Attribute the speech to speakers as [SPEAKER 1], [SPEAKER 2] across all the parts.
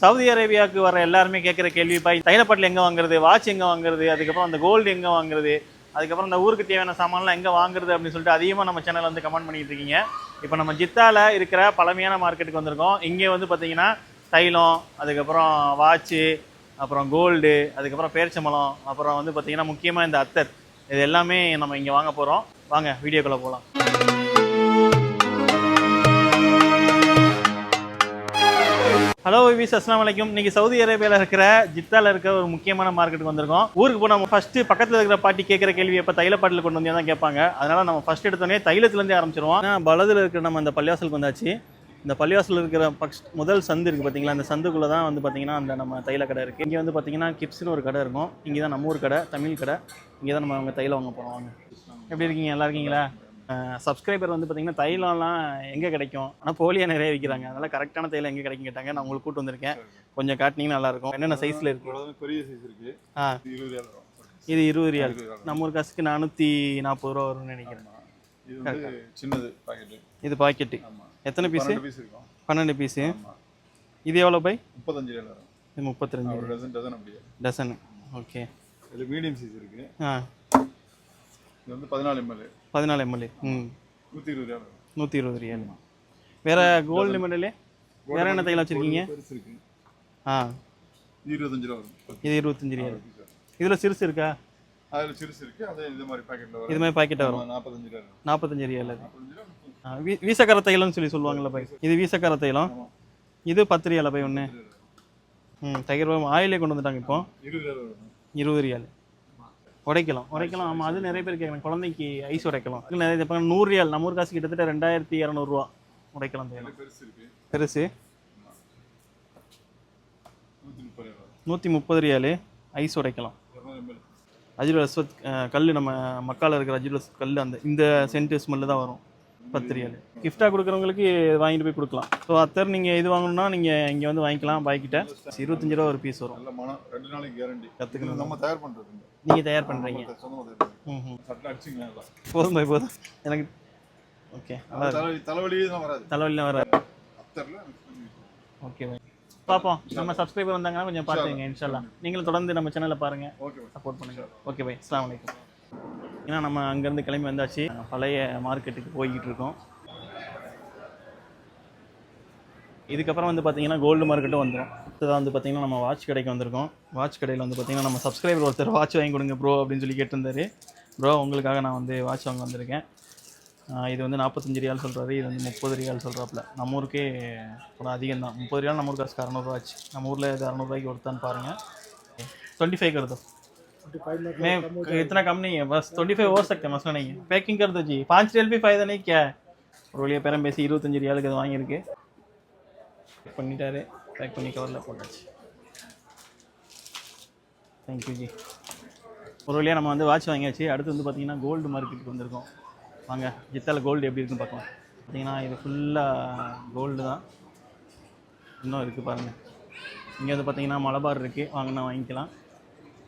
[SPEAKER 1] Saudi அரேபியாவுக்கு வர எல்லாருமே கேட்குற கேள்வி பாய் தைலப்பட்டில் எங்கே வாங்குறது? வாட்ச் எங்கே வாங்குறது? அதுக்கப்புறம் அந்த கோல்டு எங்கே வாங்குறது? அதுக்கப்புறம் இந்த ஊருக்கு தேவையான சாமான்லாம் எங்கே வாங்குறது? அப்படின்னு சொல்லிட்டு அதிகமாக நம்ம சேனல் வந்து கமெண்ட் பண்ணிட்டு இருக்கீங்க. இப்போ நம்ம ஜித்தாவில் இருக்கிற பழமையான மார்க்கெட்டுக்கு வந்திருக்கோம். இங்கே வந்து பார்த்தீங்கன்னா தைலம் அதுக்கப்புறம் வாட்ச்சு அப்புறம் கோல்டு அதுக்கப்புறம் பேரிச்சம்பழம் அப்புறம் வந்து பார்த்தீங்கன்னா முக்கியமாக இந்த அத்தர். இது எல்லாமே நம்ம இங்கே வாங்க போகிறோம் வாங்க வீடியோக்குள்ளே போகலாம் ஹலோ விஸ் அஸ்லாம் வலைக்கும் இன்னைக்கு சவுதி அரேபியாவில் இருக்கிற ஜித்தால இருக்கிற ஒரு முக்கியமான மார்க்கெட்டுக்கு வந்திருக்கோம். ஊருக்கு போய் நம்ம ஃபர்ஸ்ட் பக்கத்தில் இருக்கிற பாட்டி கேட்குற கேள்வி எப்போ தைலப்பாட்டில் கொண்டு வந்தே தான் கேட்பாங்க. அதனால் நம்ம ஃபஸ்ட் எடுத்தோடனே தைலத்துலேருந்தே ஆரம்பிச்சிருவோம். ஆனால் பலத்தில் இருக்கிற நம்ம இந்த பள்ளியாசலுக்கு வந்தாச்சு. இந்த பள்ளிவாசல் இருக்கிற பக்ஸ் முதல் சந்து இருக்குது பார்த்தீங்களா அந்த சந்துக்குள்ளே தான் வந்து பார்த்தீங்கன்னா அந்த நம்ம தைல கடை இருக்குது இங்கே வந்து பார்த்தீங்கன்னா கிப்ஸ்னு ஒரு கடை இருக்கும். இங்கே தான் நம்ம ஊர் கடை தமிழ் கடை. இங்கே தான் நம்ம அவங்க தைல வாங்க போகிறோம் வாங்க. எப்படி இருக்கீங்க? நல்லா இருக்கீங்களா? சப்ஸ்கிரைபர் வந்து பார்த்தீங்கன்னா தைலம்லாம் எங்கே கிடைக்கும்? ஆனால் போலியாக நிறைய விற்கிறாங்க அதனால் கரெக்டான தைலம் எங்கே கிடைக்கும் கேட்டாங்க. நான் உங்களுக்கு கூட்டு வந்திருக்கேன். கொஞ்சம் காட்டினீங்கன்னா நல்லா இருக்கும் என்னென்ன சைஸில் இருக்கு?
[SPEAKER 2] பெரிய சைஸ் இருக்கு.
[SPEAKER 1] ஆ.
[SPEAKER 2] இது இருபது
[SPEAKER 1] ரியால். நம்ம ஒரு காசுக்கு நானூற்றி நாற்பது ரூபா வரும்னு நினைக்கிறேன்.
[SPEAKER 2] சின்னது பாக்கெட்டு
[SPEAKER 1] இது பாக்கெட்டு எத்தனை பீஸு
[SPEAKER 2] பன்னெண்டு பீஸ்
[SPEAKER 1] இது எவ்வளோ பை?
[SPEAKER 2] முப்பத்தஞ்சு
[SPEAKER 1] இது முப்பத்தி ரெண்டு
[SPEAKER 2] ஒரு டசன் டசன் அப்படியே.
[SPEAKER 1] டசனு ஓகே
[SPEAKER 2] இது மீடியம் சைஸ் இருக்கு.
[SPEAKER 1] ஆ.
[SPEAKER 2] இது வந்து பதினாலு எம்எல்
[SPEAKER 1] பதினாலு எம்எல்ஏ ம்.
[SPEAKER 2] நூத்தி இருபது ரூபா
[SPEAKER 1] நூற்றி இருபது ரியால் வேற கோல்டு மெடலு வேற என்ன தைலம் வச்சுருக்கீங்க?
[SPEAKER 2] பெருசு இருக்கு.
[SPEAKER 1] ஆ.
[SPEAKER 2] இது இருபத்தஞ்சு ரூபா வரும்.
[SPEAKER 1] இது இருபத்தஞ்சு ரியால் இதில் சிறுசு இருக்கா?
[SPEAKER 2] அதுல சிறுசு இருக்கு. அதே இது மாதிரி பாக்கெட்ல
[SPEAKER 1] இது
[SPEAKER 2] வரும்.
[SPEAKER 1] மாதிரி பாக்கெட்டாக வரும்.
[SPEAKER 2] நாற்பத்தஞ்சு ரூபா
[SPEAKER 1] நாற்பத்தஞ்சு
[SPEAKER 2] ரூபா.
[SPEAKER 1] ஆ, வீ- வீசக்கர தைலம்னு சொல்லி சொல்லுவாங்கல்ல பை இது வீசக்கர தைலம்
[SPEAKER 2] ஆமா.
[SPEAKER 1] இது பத்து ரியால பை ஒன்று ம் தயிர் ஆயிலே கொண்டு வந்துட்டாங்க இப்போ.
[SPEAKER 2] இருபது ரூபா வரும்.
[SPEAKER 1] இருபது ரியால் உடைக்கலாம். உடைக்கலாம். ஆமாம் அது நிறைய பேர் கேட்குறாங்க குழந்தைக்கு ஐஸ் உடைக்கலாம். இது நிறைய இப்போ நூறு ரியால் நம்ம ஊர் காசு கிட்டத்தட்ட ரெண்டாயிரத்தி இரநூறுவா உடைக்கலாம்
[SPEAKER 2] இது பெருசு
[SPEAKER 1] நூற்றி முப்பது ரியாலு ஐஸ் உடைக்கலாம். அஜுல் கல் நம்ம மக்கால இருக்கிற அஜுல் கல் அந்த இந்த சென்ட் ஸ்மெல்லு தான் வரும். பத்து ரியால் கிஃப்டாக கொடுக்குறவங்களுக்கு வாங்கிட்டு போய் கொடுக்கலாம். ஸோ அத்தர் நீங்கள் இது வாங்கணும்னா நீங்கள் இங்கே வந்து வாங்கிக்கலாம் பாய்க்கிட்ட இருபத்தஞ்சு ரூபா ஒரு பீஸ் வரும்.
[SPEAKER 2] ரெண்டு நாளைக்கு கேரண்டி
[SPEAKER 1] கற்றுக்கணும்
[SPEAKER 2] நம்ம தயார் இங்க.
[SPEAKER 1] நீங்கள் தயார் பண்ணுறீங்க. போதும் பாய் போதும். எனக்கு ஓகே. நல்லா இருக்கு.
[SPEAKER 2] தலைவலி தலைவலியே தான் வராது.
[SPEAKER 1] தலைவலிலாம் வர
[SPEAKER 2] அத்தர்ல mix பண்ணி வைக்கணும்.
[SPEAKER 1] Okay bye. பார்ப்போம் நம்ம சப்ஸ்கிரைபர் வந்தாங்கன்னா கொஞ்சம் பார்த்துங்க இன்ஷால்லா. நீங்களும் தொடர்ந்து நம்ம சேனலை பாருங்கள். சப்போர்ட் பண்ணுங்க. Okay bye. அஸ்ஸலாமு அலைக்கும். ஏன்னா நம்ம அங்கேருந்து கிளம்பி வந்தாச்சு. பழைய மார்க்கெட்டுக்கு போய்கிட்டு இருக்கோம். இதுக்கப்புறம் வந்து பார்த்திங்கன்னா கோல்டு மார்க்கெட்டும் வந்துடும் அடுத்ததாக வந்து பார்த்திங்கன்னா நம்ம வாட்ச் கடைக்கு வந்திருக்கோம். வாட்ச் கடையில் வந்து பார்த்திங்கன்னா நம்ம சப்ஸ்கிரைபர் ஒருத்தர் வாட்ச் வாங்கி கொடுங்க ப்ரோ அப்படின்னு சொல்லி கேட்டிருந்தாரு. ப்ரோ உங்களுக்காக நான் வந்து வாட்ச் வாங்க வந்திருக்கேன். இது வந்து நாற்பத்தஞ்சு ரியால் சொல்கிறாரு இது வந்து முப்பது ரியால் சொல்கிறாப்புல நம்ம ஊருக்கே கொஞ்சம் அதிகம் தான். முப்பது ரியால் நம்ம ஊருக்கு காசுக்கு அறநூறுவா ஆச்சு. நம்ம ஊரில் இது அறநூறுவாய்க்கு ஒருத்தான்னு பாருங்கள் டுவெண்ட்டி ஃபைவ் வருது. दो मैं इतना कम नहीं है बस ट्वेंटी फाइव हो सकते हैं मसला नहीं है पैकिंग कर दो जी पाँच रियल भी फायदा नहीं क्या है ஒரு வழியாக பேரம் பேசி இருபத்தஞ்சு ரியாலுக்கு அது வாங்கியிருக்கு பேக் பண்ணிட்டாரு பேக் பண்ணி கவரில் போட்டாச்சு தேங்க்யூ ஜி ஒரு வழியாக நம்ம வந்து வாட்ச் வாங்கியாச்சு அடுத்து வந்து பார்த்தீங்கன்னா கோல்டு மார்க்கெட்டுக்கு வந்திருக்கோம் வாங்க ஜித்தால கோல்டு எப்படி இருக்குன்னு பார்க்கலாம் பார்த்தீங்கன்னா இது ஃபுல்லாக கோல்டு தான் இன்னும் இருக்குது பாருங்கள் இங்கே வந்து பார்த்தீங்கன்னா மலபார் இருக்குது வாங்கினா வாங்கிக்கலாம்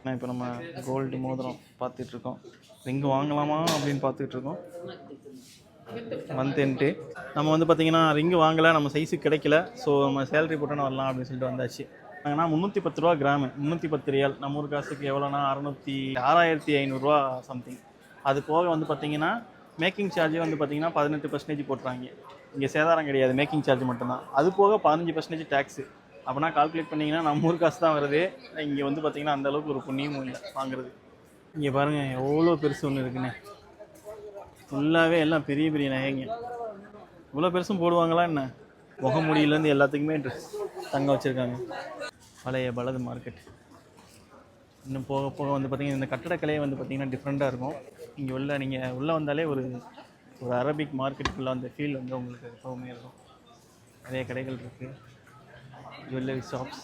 [SPEAKER 1] ஏன்னா இப்போ நம்ம கோல்டு மோதிரம் பார்த்துட்ருக்கோம். ரிங்கு வாங்கலாமா அப்படின்னு பார்த்துட்ருக்கோம். மந்த் நம்ம வந்து பார்த்திங்கன்னா ரிங்கு வாங்கலை நம்ம சைஸுக்கு கிடைக்கல. ஸோ நம்ம சேலரி போட்டோன்னு வரலாம் அப்படின்னு சொல்லிட்டு வந்தாச்சு. நாங்கன்னா முந்நூற்றி பத்து ரூபா கிராமு முந்நூற்றி பத்து ரியால் நம்ம ஊர் காசுக்கு எவ்வளோனா அறநூற்றி ஆறாயிரத்தி ஐநூறுரூவா சம்திங் அது போக வந்து பார்த்தீங்கன்னா மேக்கிங் சார்ஜே வந்து பார்த்திங்கன்னா பதினெட்டு பர்சன்டேஜ் போட்டுறாங்க. இங்கே சேதாரம் கிடையாது மேக்கிங் சார்ஜ் மட்டும்தான். அது போக பதினஞ்சு பர்சன்டேஜ் டேக்ஸு அப்படின்னா கால்குலேட் பண்ணிங்கன்னா நம்ம ஊர் காசு தான் வருது. இங்கே வந்து பார்த்தீங்கன்னா அந்த அளவுக்கு ஒரு புண்ணியமும் இல்லை வாங்குறது. இங்கே பாருங்கள் எவ்வளோ பெருசு ஒன்று இருக்குண்ணே ஃபுல்லாகவே எல்லாம் பெரிய பெரிய நகைங்க. இவ்வளோ பெருசும் போடுவாங்களா என்ன? முகமூடியிலேருந்து எல்லாத்துக்குமே ட்ரெஸ் தங்க வச்சுருக்காங்க. பழைய பலது மார்க்கெட் இன்னும் போக போக வந்து பார்த்திங்கன்னா இந்த கட்டடக்கலையே வந்து பார்த்திங்கன்னா டிஃப்ரெண்ட்டாக இருக்கும். இங்கே உள்ள நீங்கள் உள்ளே வந்தாலே ஒரு ஒரு அரபிக் மார்க்கெட்டுக்குள்ளே அந்த ஃபீல் வந்து உங்களுக்கு எப்போவுமே இருக்கும். நிறைய கடைகள் இருக்குது ஜுவல்லரி ஷாப்ஸ்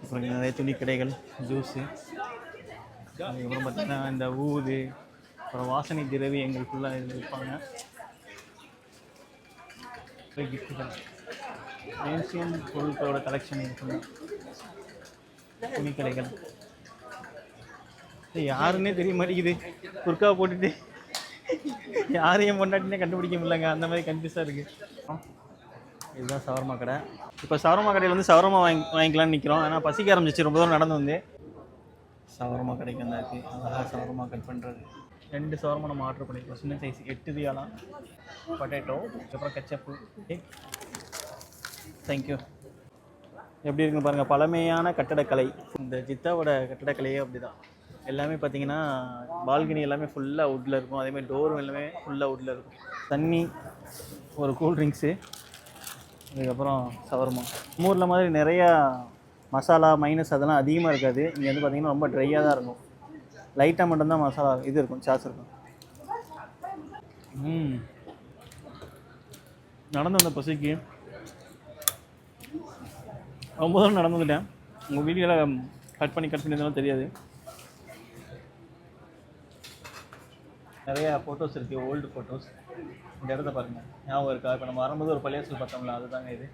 [SPEAKER 1] அப்புறம் நிறைய துணி கடைகள் ஜூஸு அதுக்கப்புறம் பார்த்திங்கன்னா இந்த ஊது அப்புறம் வாசனை திரவியங்கள் ஃபுல்லாக இதில் விற்பாங்க கிஃப்ட்டுகள் ஏன்சியன் பொருட்களோட கலெக்ஷன் இருக்குங்க. துணி கடைகள் யாருன்னே தெரிய மாட்டேங்குது. குர்க்கா போட்டுட்டு யாரையும் பொண்டாட்டினே கண்டுபிடிக்க முடியலங்க. அந்த மாதிரி கன்ஃபியூஸாக இருக்குது இதுதான் சவர்மா கடை. இப்போ சவர்மா கடையில் வந்து சவர்மா வாங்கி வாங்கிக்கலாம்னு நிற்கிறோம் ஏன்னா பசிக்க ஆரம்பிச்சிச்சு. ரொம்ப தூரம் நடந்து வந்து. சவர்மா கடைக்கு வந்தாச்சு. அழகாக சவர்மா கட் பண்ணுறது ரெண்டு சவர்மா நம்ம ஆர்டர் பண்ணியிருக்கோம் சின்ன சைஸ் எட்டு தியாலாம் பொட்டேட்டோ அதுக்கப்புறம் கச்சப்பு தேங்க்யூ எப்படி இருக்குன்னு பாருங்கள் பழமையான கட்டடக்கலை. இந்த ஜித்தாவோட கட்டடக்கலையே அப்படி தான் எல்லாமே பார்த்தீங்கன்னா பால்கனி எல்லாமே ஃபுல்லாக வுட்டில் இருக்கும். அதேமாதிரி டோரும் எல்லாமே ஃபுல்லாக உட்டில் இருக்கும். தண்ணி ஒரு கூல் அதுக்கப்புறம் சவர்மா. மூரில் மாதிரி நிறையா மசாலா மைனஸ் அதெல்லாம் அதிகமாக இருக்காது. இங்கே வந்து பார்த்திங்கன்னா ரொம்ப ட்ரையாக தான் இருக்கும். லைட்டாக மட்டும்தான் மசாலா இது இருக்கும் சாஸ் இருக்கும். ம். நடந்து வந்த பசிக்கு ரொம்ப தூரம் நடந்து வந்துட்டேன். உங்கள் வீடியோவில் கட் பண்ணி கட் பண்ணி இருந்தாலும் தெரியாது. நிறையா ஃபோட்டோஸ் இருக்குது ஓல்டு ஃபோட்டோஸ் இந்த இடத்த பாருங்கள் ஞாபகம் இருக்கா? இப்போ நம்ம வரும்போது ஒரு பழைய சொல் பார்த்தோம்ல அதுதாங்க இது.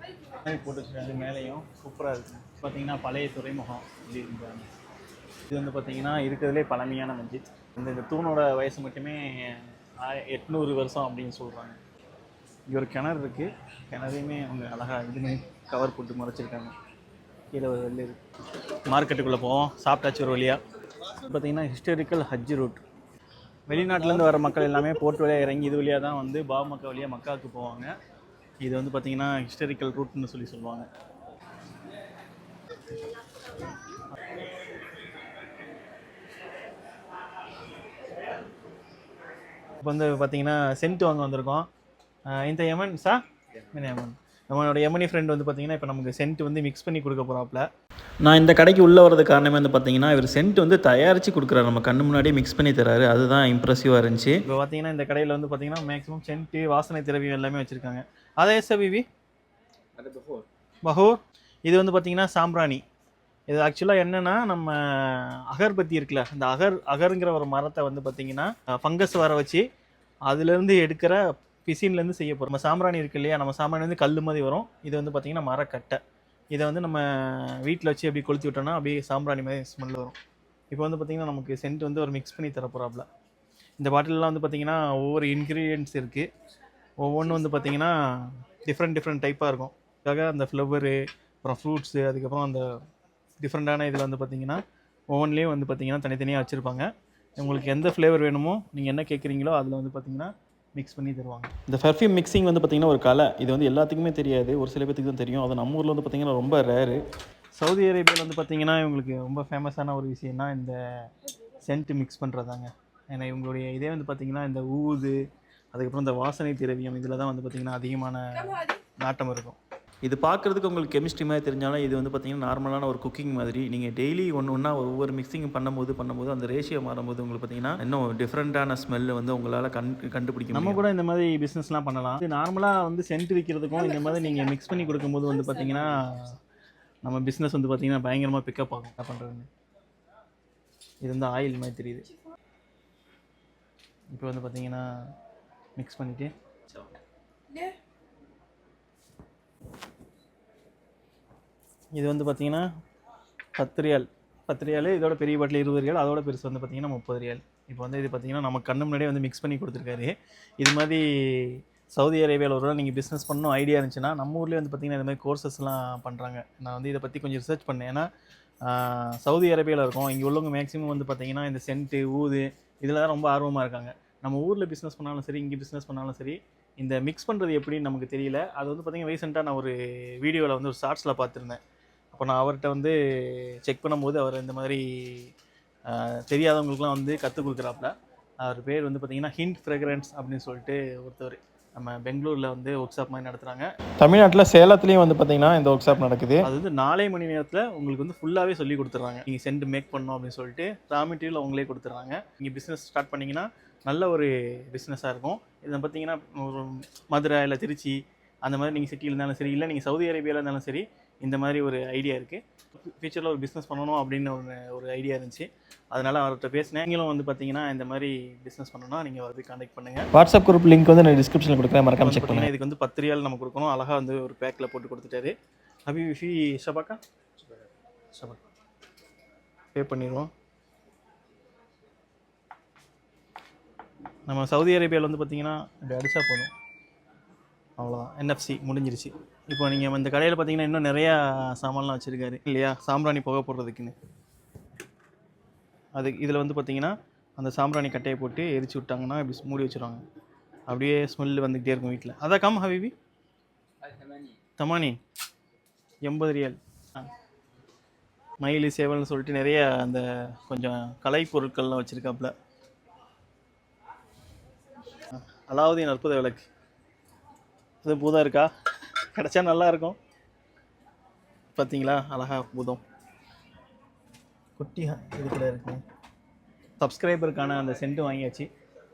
[SPEAKER 1] போட்டு வச்சுருக்காங்க. மேலேயும் சூப்பராக இருக்குது பார்த்தீங்கன்னா பழைய துறைமுகம் இப்படி இருந்தாங்க இது வந்து பார்த்தீங்கன்னா இருக்கிறதுலே பழமையான மஞ்சு இந்த இந்த தூணோட வயசு மட்டுமே எட்நூறு வருஷம் அப்படின்னு சொல்கிறாங்க இங்கே ஒரு கிணறு இருக்குது கிணறையுமே அவங்க அழகாக இதுமே கவர் போட்டு முறைச்சிருக்காங்க. கீழே ஒரு வெள்ளி இருக்குது மார்க்கெட்டுக்குள்ளே போவோம். சாப்பிட்டாச்சு ஒரு வழியாக பார்த்தீங்கன்னா ஹிஸ்டாரிக்கல் ஹஜ் ரூட் வெளிநாட்டிலேருந்து வர மக்கள் எல்லாமே போர்ட் வழியாக இறங்கி இது வழியாக தான் வந்து பாவ மக்கா வழியாக மக்காவுக்கு போவாங்க. இது வந்து பார்த்தீங்கன்னா ஹிஸ்டாரிக்கல் ரூட்னு சொல்லி சொல்லுவாங்க. இப்போ வந்து பார்த்தீங்கன்னா சென்ட் வாங்க வந்திருக்கோம். இந்த யமன் சா யமன். நம்மளோட யமனி ஃப்ரெண்ட் வந்து பார்த்தீங்கன்னா இப்போ நமக்கு சென்ட் வந்து மிக்ஸ் பண்ணி கொடுக்க போகிறாப்புல நான் இந்த கடைக்கு உள்ளே வரது காரணமே வந்து பார்த்தீங்கன்னா இவர் சென்ட் வந்து தயாரித்து கொடுக்குறாரு. நம்ம கண்ணு முன்னாடியே மிக்ஸ் பண்ணி தராரு. அதுதான் இம்ப்ரெசிவாக இருந்துச்சு. இப்போ பார்த்தீங்கன்னா இந்த கடையில் வந்து பார்த்தீங்கன்னா மேக்ஸிமம் சென்ட்டு வாசனை திரவியம் எல்லாமே வச்சுருக்காங்க. அதே சபிவி பஹூர் இது வந்து பார்த்தீங்கன்னா சாம்பிராணி. இது ஆக்சுவலாக என்னென்னா நம்ம அகர்பத்தி இருக்குல்ல இந்த அகர் அகருங்கிற ஒரு மரத்தை வந்து பார்த்தீங்கன்னா ஃபங்கஸ் வர வச்சு அதுலேருந்து எடுக்கிற பிசின்லேருந்து செய்ய போகிறோம் நம்ம சாம்பிராணி இருக்கு இல்லையா நம்ம சாம்பிராணி வந்து கல் மாதிரி வரும். இது வந்து பார்த்தீங்கன்னா மரக்கட்டை. இதை வந்து நம்ம வீட்டில் வச்சு அப்படியே கொளுத்தி விட்டோம்னா அப்படியே சாம்பிராணி மாதிரி ஸ்மெல் வரும். இப்போ வந்து பார்த்திங்கன்னா நமக்கு சென்ட் வந்து ஒரு மிக்ஸ் பண்ணி தர போகிறாப்புல இந்த பாட்டிலெலாம் வந்து பார்த்தீங்கன்னா ஒவ்வொரு இன்க்ரீடியன்ட்ஸ் இருக்குது ஒவ்வொன்றும் வந்து பார்த்தீங்கன்னா டிஃப்ரெண்ட் டிஃப்ரெண்ட் டைப்பாக இருக்கும். அதுக்காக அந்த ஃப்ளவரு அப்புறம் ஃப்ரூட்ஸு அதுக்கப்புறம் அந்த டிஃப்ரெண்ட்டான இதில் வந்து பார்த்தீங்கன்னா ஒவ்வொன்றிலையும் வந்து பார்த்தீங்கன்னா தனித்தனியாக வச்சுருப்பாங்க. உங்களுக்கு எந்த ஃப்ளேவர் வேணுமோ நீங்கள் என்ன கேட்குறீங்களோ அதில் வந்து பார்த்தீங்கன்னா மிக்ஸ் பண்ணி தருவாங்க. இந்த பெர்ஃப்யூம் மிக்சிங் வந்து பார்த்திங்கன்னா ஒரு கலை. இது வந்து எல்லாத்துக்குமே தெரியாது. ஒரு சில பேத்துக்கு தான் தெரியும். அது நம்ம ஊரில் வந்து பார்த்திங்கன்னா ரொம்ப ரேரு சவுதி அரேபியாவில் வந்து பார்த்திங்கன்னா இவங்களுக்கு ரொம்ப ஃபேமஸான ஒரு விஷயம்னா இந்த சென்ட் மிக்ஸ் பண்ணுறதாங்க ஏன்னா இவங்களுடைய இதே வந்து பார்த்தீங்கன்னா இந்த ஊது அதுக்கப்புறம் இந்த வாசனை திரவியம் இதில் தான் வந்து பார்த்திங்கன்னா அதிகமான நாட்டம் இருக்கும். இது பார்க்குறதுக்கு உங்களுக்கு கெமிஸ்ட்ரி மாதிரி தெரிஞ்சாலும் இது வந்து பார்த்தீங்கன்னா நார்மலான ஒரு குக்கிங் மாதிரி. நீங்கள் டெய்லி ஒன்று ஒன்றா ஒவ்வொரு மிக்சிங் பண்ணும்போது பண்ணும்போது அந்த ரேஷியோ மாறும்போது உங்களுக்கு பார்த்தீங்கன்னா இன்னும் டிஃப்ரெண்ட்டான ஸ்மெல் வந்து உங்களால் கண் கண்டுபிடிக்க நம்ம கூட இந்த மாதிரி பிஸ்னஸ்லாம் பண்ணலாம். இது நார்மலாக வந்து சென்ட் விற்கிறதுக்கும் இந்த மாதிரி நீங்கள் மிக்ஸ் பண்ணி கொடுக்கும்போது வந்து பார்த்தீங்கன்னா நம்ம பிஸ்னஸ் வந்து பார்த்தீங்கன்னா பயங்கரமாக பிக்கப் ஆகும். என்ன பண்ணுறதுன்னு இது வந்து ஆயில் மாதிரி தெரியுது. இப்போ வந்து பார்த்தீங்கன்னா மிக்ஸ் பண்ணிவிட்டு இது வந்து பார்த்தீங்கன்னா பத்து ரியால். பத்து ரியால் இதோட பெரிய பாட்டில் இருபது ரியால். அதோட பெருசு வந்து பார்த்திங்கன்னா முப்பது ரியால். இப்போ வந்து இது பார்த்தீங்கன்னா நம்ம கண்ணு முன்னாடியே வந்து மிக்ஸ் பண்ணி கொடுத்துருக்காரு. இது மாதிரி சவுதி அரேபியாவில் ஒரு நீங்கள் பிஸ்னஸ் பண்ணணும் ஐடியா இருந்துச்சுன்னா நம்ம ஊர்லேயே வந்து பார்த்திங்கன்னா இந்த மாதிரி கோர்சஸ்லாம் பண்ணுறாங்க நான் வந்து இதை பற்றி கொஞ்சம் ரிசர்ச் பண்ணேன். ஏன்னா சவுதி அரேபியாவில் இருக்கோம். இங்கே உள்ளவங்க மேக்ஸிமம் வந்து பார்த்திங்கன்னா இந்த சென்ட்டு ஊது இதில் தான் ரொம்ப ஆர்வமாக இருக்காங்க. நம்ம ஊரில் பிஸ்னஸ் பண்ணாலும் சரி இங்கே பிஸ்னஸ் பண்ணாலும் சரி இந்த மிக்ஸ் பண்ணுறது எப்படின்னு நமக்கு தெரியல. அது வந்து பார்த்திங்கன்னா ரீசெண்டாக நான் ஒரு வீடியோவில் வந்து ஒரு ஷார்ட்ஸில் பார்த்துருந்தேன். அப்போ நான் அவர்கிட்ட வந்து செக் பண்ணும்போது அவர் இந்த மாதிரி தெரியாதவங்களுக்குலாம் வந்து கற்றுக் கொடுக்குறாப்புல. அவர் பேர் வந்து பார்த்தீங்கன்னா ஹிண்ட் ஃப்ரெக்ரன்ஸ் அப்படின்னு சொல்லிட்டு ஒருத்தவர். நம்ம பெங்களூரில் வந்து ஒர்க் ஷாப் மாதிரி நடத்துகிறாங்க
[SPEAKER 3] தமிழ்நாட்டில் சேலத்துலேயும் வந்து பார்த்தீங்கன்னா இந்த ஒர்க் ஷாப் நடக்குது.
[SPEAKER 1] அது வந்து நாலே மணி நேரத்தில் உங்களுக்கு வந்து ஃபுல்லாகவே சொல்லி கொடுத்துட்றாங்க. நீங்கள் சென்ட் மேக் பண்ணணும் அப்படின்னு சொல்லிட்டு ரா மெட்டீரியல் அவங்களே கொடுத்துட்றாங்க. நீங்கள் பிஸ்னஸ் ஸ்டார்ட் பண்ணிங்கன்னா நல்ல ஒரு பிஸ்னஸாக இருக்கும். இதை பார்த்தீங்கன்னா ஒரு மதுரை இல்லை திருச்சி அந்த மாதிரி நீங்கள் சிட்டியில் இருந்தாலும் சரி இல்லை நீங்கள் சவுதி அரேபியாவில் இருந்தாலும் சரி இந்த மாதிரி ஒரு ஐடியா இருக்குது ஃபியூச்சரில் ஒரு பிஸ்னஸ் பண்ணணும் அப்படின்னு ஒரு ஒரு ஐடியா இருந்துச்சு. அதனால் அவர்கிட்ட பேசினேன். நீங்களும் வந்து பார்த்தீங்கன்னா இந்த மாதிரி பிஸ்னஸ் பண்ணணும்னா நீங்கள் அவரை காண்டாக்ட் பண்ணுங்கள்
[SPEAKER 3] வாட்ஸ்அப் குரூப் லிங்க் வந்து நான் டிஸ்கிரிப்ஷனில் கொடுக்குறேன். மறக்காம செக் பண்ணுங்க.
[SPEAKER 1] பார்த்தீங்கன்னா இதுக்கு வந்து பத்து ரியால் நம்ம கொடுக்கணும். அழகாக வந்து ஒரு பேக்கில் போட்டு கொடுத்துட்டாரு. ஹபி ஃபி ஷபாக்கா ஷபாக்கா பே பண்ணிடுவோம். நம்ம சவுதி அரேபியாவில் வந்து பார்த்தீங்கன்னா இப்படி அடிச்சா போதும். அவ்வளோதான் என்எஃப்சி முடிஞ்சிருச்சு. இப்போ நீங்கள் இந்த கடையில் பார்த்தீங்கன்னா இன்னும் நிறையா சாமான்லாம் வச்சுருக்காரு இல்லையா? சாம்பிராணி புகை போடுறதுக்குன்னு. அது இதில் வந்து பார்த்தீங்கன்னா அந்த சாம்பிராணி கட்டையை போட்டு எரிச்சு விட்டாங்கன்னா இப்படி மூடி வச்சுருவாங்க. அப்படியே ஸ்மெல் வந்துக்கிட்டே இருக்கும் வீட்டில் அதான் கம் ஹபிபி? தமானி. எண்பது ரியல். மயிலி சேவல்னு சொல்லிட்டு நிறைய அந்த கொஞ்சம் கலை பொருட்கள்லாம் வச்சுருக்காப்புல. அலாவுதீன் அற்புத விளக்கு. இது பூதம் இருக்கா? கிடைச்சா நல்லா இருக்கும். பார்த்தீங்களா அழகா பூதம். குட்டி இது கூட இருக்கு. சப்ஸ்கிரைபருக்கான அந்த சென்ட்டு வாங்கியாச்சு.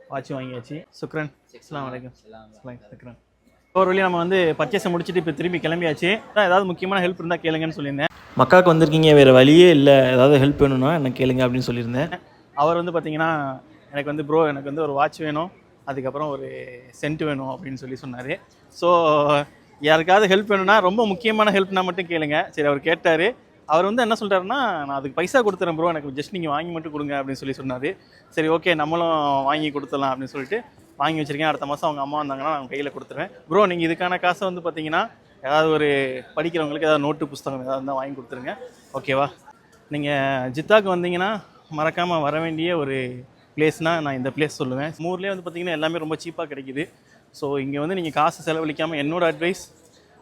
[SPEAKER 1] வாட்ச் வாங்கியாச்சு. சுக்ரன் அஸ்லாம் வலைக்கம் சுக்ரன். ஒரு வழி நம்ம வந்து பர்ச்சேஸை முடிச்சுட்டு இப்போ திரும்பி கிளம்பியாச்சு. ஏதாவது முக்கியமான ஹெல்ப் இருந்தால் கேளுங்கன்னு சொல்லியிருந்தேன்.
[SPEAKER 3] மக்காவுக்கு வந்திருக்கீங்க வேறு வழியே இல்லை. ஏதாவது ஹெல்ப் வேணும்னா என்ன கேளுங்க அப்படின்னு சொல்லியிருந்தேன்.
[SPEAKER 1] அவர் வந்து பார்த்தீங்கன்னா எனக்கு வந்து ப்ரோ எனக்கு வந்து ஒரு வாட்ச் வேணும். அதுக்கப்புறம் ஒரு சென்ட் வேணும் அப்படின்னு சொல்லி சொன்னார். ஸோ யாருக்காவது ஹெல்ப் வேணும்னா ரொம்ப முக்கியமான ஹெல்ப்னா மட்டும் கேளுங்க. சரி அவர் கேட்டார். அவர் வந்து என்ன சொல்கிறாருன்னா நான் அதுக்கு பைசா கொடுத்துறேன் ப்ரோ எனக்கு ஜஸ்ட் நீங்கள் வாங்கி மட்டும் கொடுங்க அப்படின்னு சொல்லி சொன்னார். சரி ஓகே நம்மளும் வாங்கி கொடுத்துடலாம் அப்படின்னு சொல்லிட்டு வாங்கி வச்சுருக்கேன். அடுத்த மாதம் அவங்க அம்மா வந்தாங்கன்னா நான் கையில் கொடுத்துருவேன். ப்ரோ நீங்கள் இதுக்கான காசை வந்து பார்த்தீங்கன்னா ஏதாவது ஒரு படிக்கிறவங்களுக்கு ஏதாவது நோட்டு புஸ்தகம் ஏதாவது இருந்தால் வாங்கி கொடுத்துருங்க. ஓகேவா நீங்கள் ஜித்தாக்கு வந்தீங்கன்னா மறக்காமல் வர வேண்டிய ஒரு பிளேஸ்னால் நான் இந்த பிளேஸ் சொல்லுவேன். நம்ம ஊர்லேயே வந்து பார்த்திங்கன்னா எல்லாமே ரொம்ப சீப்பாக கிடைக்குது. ஸோ இங்கே வந்து நீங்கள் காசு செலவழிக்காமல் என்னோட அட்வைஸ்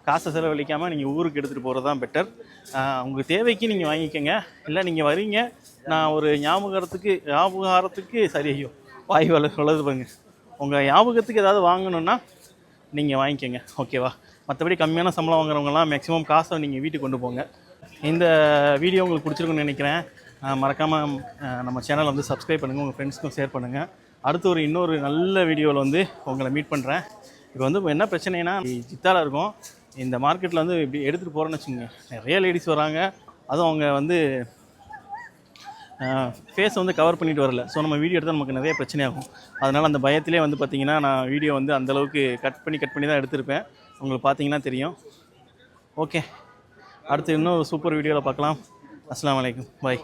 [SPEAKER 1] காசை செலவழிக்காமல் நீங்கள் ஊருக்கு எடுத்துகிட்டு போகிறது தான் பெட்டர் உங்கள் தேவைக்கு நீங்கள் வாங்கிக்கோங்க. இல்லை நீங்கள் வரீங்க நான் ஒரு ஞாபகத்துக்கு ஞாபகாரத்துக்கு சரி ஐயோ வாய் வள வளருது பாருங்க. உங்கள் ஞாபகத்துக்கு ஏதாவது வாங்கணுன்னா நீங்கள் வாங்கிக்கோங்க ஓகேவா மற்றபடி கம்மியான சம்பளம் வாங்குறவங்கலாம் மேக்ஸிமம் காசை நீங்கள் வீட்டுக்கு கொண்டு போங்க. இந்த வீடியோ உங்களுக்கு பிடிச்சிருக்குன்னு நினைக்கிறேன். மறக்காமல் நம்ம சேனலை வந்து சப்ஸ்கிரைப் பண்ணுங்கள் உங்கள் ஃப்ரெண்ட்ஸ்க்கும் ஷேர் பண்ணுங்கள் அடுத்து ஒரு இன்னொரு நல்ல வீடியோவில் வந்து உங்களை மீட் பண்ணுறேன் இப்போ வந்து என்ன பிரச்சனைனா சித்தால இருக்கும். இந்த மார்க்கெட்டில் வந்து இப்படி எடுத்துகிட்டு போகிறேன்னு வச்சுக்கோங்க. நிறைய லேடிஸ் வராங்க. அதுவும் அவங்க வந்து ஃபேஸை வந்து கவர் பண்ணிட்டு வரல. ஸோ நம்ம வீடியோ எடுத்தால் நமக்கு நிறைய பிரச்சனையாகும் அதனால் அந்த பயத்திலே வந்து பார்த்திங்கன்னா நான் வீடியோ வந்து அந்தளவுக்கு கட் பண்ணி கட் பண்ணி தான் எடுத்திருப்பேன். உங்களுக்கு பார்த்தீங்கன்னா தெரியும். ஓகே அடுத்து இன்னும் சூப்பர் வீடியோவில் பார்க்கலாம். அஸ்லாம் வலைக்கம் பாய்